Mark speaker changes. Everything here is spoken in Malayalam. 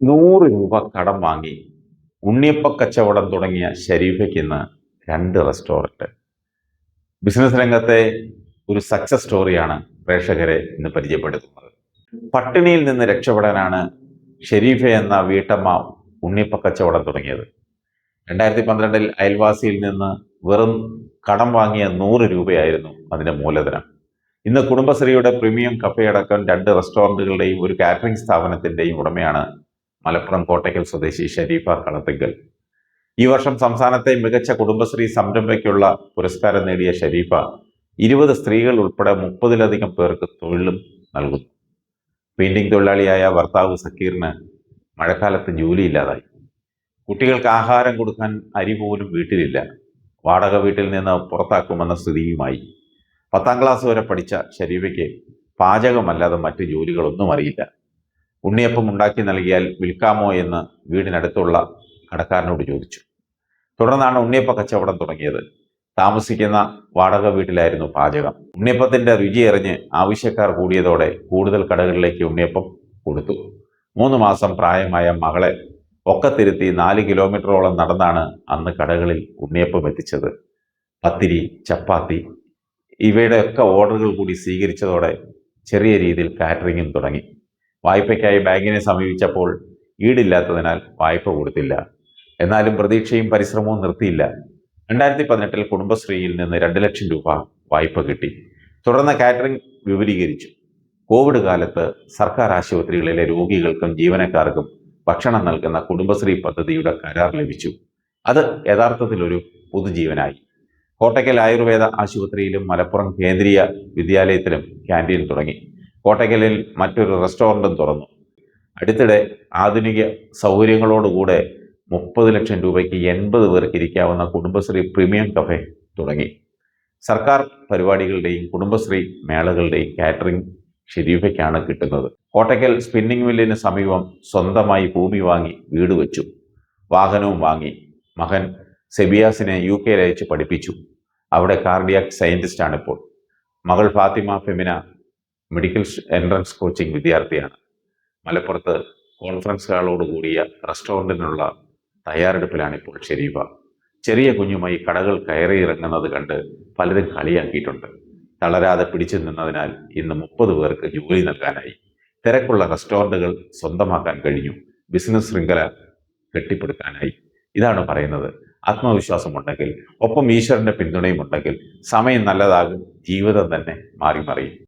Speaker 1: നൂറ് രൂപ കടം വാങ്ങി ഉണ്ണിയപ്പ കച്ചവടം തുടങ്ങിയ ഷരീഫയ്ക്ക് ഇന്ന് രണ്ട് റെസ്റ്റോറന്റ് ബിസിനസ് രംഗത്തെ ഒരു സക്സസ് സ്റ്റോറിയാണ് പ്രേക്ഷകരെ ഇന്ന് പരിചയപ്പെടുത്തുന്നത്. പട്ടിണിയിൽ നിന്ന് രക്ഷപ്പെടാനാണ് ഷെരീഫ എന്ന വീട്ടമ്മ ഉണ്ണിയപ്പ കച്ചവടം തുടങ്ങിയത്. രണ്ടായിരത്തി പന്ത്രണ്ടിൽ അയൽവാസിയിൽ നിന്ന് വെറും കടം വാങ്ങിയ നൂറ് രൂപയായിരുന്നു അതിന്റെ മൂലധനം. ഇന്ന് കുടുംബശ്രീയുടെ പ്രീമിയം കഫേ അടക്കം രണ്ട് റെസ്റ്റോറന്റുകളുടെയും ഒരു കാറ്ററിംഗ് സ്ഥാപനത്തിന്റെയും ഉടമയാണ് മലപ്പുറം കോട്ടയ്ക്കൽ സ്വദേശി ഷരീഫ കളത്തിങ്കൽ. ഈ വർഷം സംസ്ഥാനത്തെ മികച്ച കുടുംബശ്രീ സംരംഭയ്ക്കുള്ള പുരസ്കാരം നേടിയ ഷരീഫ ഇരുപത് സ്ത്രീകൾ ഉൾപ്പെടെ മുപ്പതിലധികം പേർക്ക് തൊഴിലും നൽകുന്നു. പെയിന്റിംഗ് തൊഴിലാളിയായ ഭർത്താവ് സക്കീറിന് മഴക്കാലത്ത് ജോലിയില്ലാതായി. കുട്ടികൾക്ക് ആഹാരം കൊടുക്കാൻ അരി പോലും വീട്ടിലില്ല. വാടക വീട്ടിൽ നിന്ന് പുറത്താക്കുമെന്ന സ്ഥിതിയുമായി. പത്താം ക്ലാസ് വരെ പഠിച്ച ഷരീഫയ്ക്ക് പാചകമല്ലാതെ മറ്റു ജോലികളൊന്നും അറിയില്ല. ഉണ്ണിയപ്പം ഉണ്ടാക്കി നൽകിയാൽ വിൽക്കാമോ എന്ന് വീടിനടുത്തുള്ള കടക്കാരനോട് ചോദിച്ചു. തുടർന്നാണ് ഉണ്ണിയപ്പ കച്ചവടം തുടങ്ങിയത്. താമസിക്കുന്ന വാടക വീട്ടിലായിരുന്നു പാചകം. ഉണ്ണിയപ്പത്തിന്റെ രുചി എറിഞ്ഞ് ആവശ്യക്കാർ കൂടിയതോടെ കൂടുതൽ കടകളിലേക്ക് ഉണ്ണിയപ്പം കൊടുത്തു. മൂന്ന് മാസം പ്രായമായ മകളെ ഒക്കത്തിരുത്തി നാല് കിലോമീറ്ററോളം നടന്നാണ് അന്ന് കടകളിൽ ഉണ്ണിയപ്പം എത്തിച്ചത്. പത്തിരി ചപ്പാത്തി ഇവയുടെയൊക്കെ ഓർഡറുകൾ കൂടി സ്വീകരിച്ചതോടെ ചെറിയ രീതിയിൽ കാറ്ററിംഗും തുടങ്ങി. വായ്പയ്ക്കായി ബാങ്കിനെ സമീപിച്ചപ്പോൾ ഈടില്ലാത്തതിനാൽ വായ്പ കൊടുത്തില്ല. എന്നാലും പ്രതീക്ഷയും പരിശ്രമവും നിർത്തിയില്ല. രണ്ടായിരത്തി പതിനെട്ടിൽ കുടുംബശ്രീയിൽ നിന്ന് രണ്ട് ലക്ഷം രൂപ വായ്പ കിട്ടി. തുടർന്ന് കാറ്ററിംഗ് വിപുലീകരിച്ചു. കോവിഡ് കാലത്ത് സർക്കാർ ആശുപത്രികളിലെ രോഗികൾക്കും ജീവനക്കാർക്കും ഭക്ഷണം നൽകുന്ന കുടുംബശ്രീ പദ്ധതിയുടെ കരാർ ലഭിച്ചു. അത് യഥാർത്ഥത്തിൽ ഒരു പുതുജീവനായി. കോട്ടയ്ക്കൽ ആയുർവേദ ആശുപത്രിയിലും മലപ്പുറം കേന്ദ്രീയ വിദ്യാലയത്തിലും ക്യാന്റീൻ തുടങ്ങി. കോട്ടയ്ക്കലിൽ മറ്റൊരു റെസ്റ്റോറന്റും തുറന്നു. അടുത്തിടെ ആധുനിക സൗകര്യങ്ങളോടുകൂടെ മുപ്പത് ലക്ഷം രൂപയ്ക്ക് എൺപത് പേർക്ക് ഇരിക്കാവുന്ന കുടുംബശ്രീ പ്രീമിയം കഫേ തുടങ്ങി. സർക്കാർ പരിപാടികളുടെയും കുടുംബശ്രീ മേളകളുടെയും കാറ്ററിംഗ് ഷെരീഫയ്ക്കാണ് കിട്ടുന്നത്. കോട്ടയ്ക്കൽ സ്പിന്നിംഗ് മില്ലിന് സമീപം സ്വന്തമായി ഭൂമി വാങ്ങി വീട് വെച്ചു. വാഹനവും വാങ്ങി. മകൻ സെബിയാസിനെ യു കെയിൽ അയച്ച് പഠിപ്പിച്ചു. അവിടെ കാർഡിയാക് സയന്റിസ്റ്റാണിപ്പോൾ മകൾ Fathima Femina medical entrance coaching വിദ്യാർത്ഥിയാണ്. മലപ്പുറത്ത് കോൺഫറൻസ് ഹാളോട് കൂടിയ റെസ്റ്റോറന്റിനുള്ള തയ്യാറെടുപ്പിലാണ് ഇപ്പോൾ ഷെരീഫ. ചെറിയ കുഞ്ഞുമായി കടകൾ കയറി ഇറങ്ങുന്നത് കണ്ട് പലരും കളിയാക്കിയിട്ടുണ്ട്. തളരാതെ പിടിച്ചു നിന്നതിനാൽ ഇന്ന് മുപ്പത് പേർക്ക് ജോലി നൽകാനായി. തിരക്കുള്ള റെസ്റ്റോറന്റുകൾ സ്വന്തമാക്കാൻ കഴിഞ്ഞു. ബിസിനസ് ശൃംഖല കെട്ടിപ്പടുക്കാനായി. ഇതാണ് പറയുന്നത്. ആത്മവിശ്വാസമുണ്ടെങ്കിൽ ഒപ്പം ഈശ്വരന്റെ പിന്തുണയും ഉണ്ടെങ്കിൽ സമയം നല്ലതാകും ജീവിതം തന്നെ മാറി മറിയും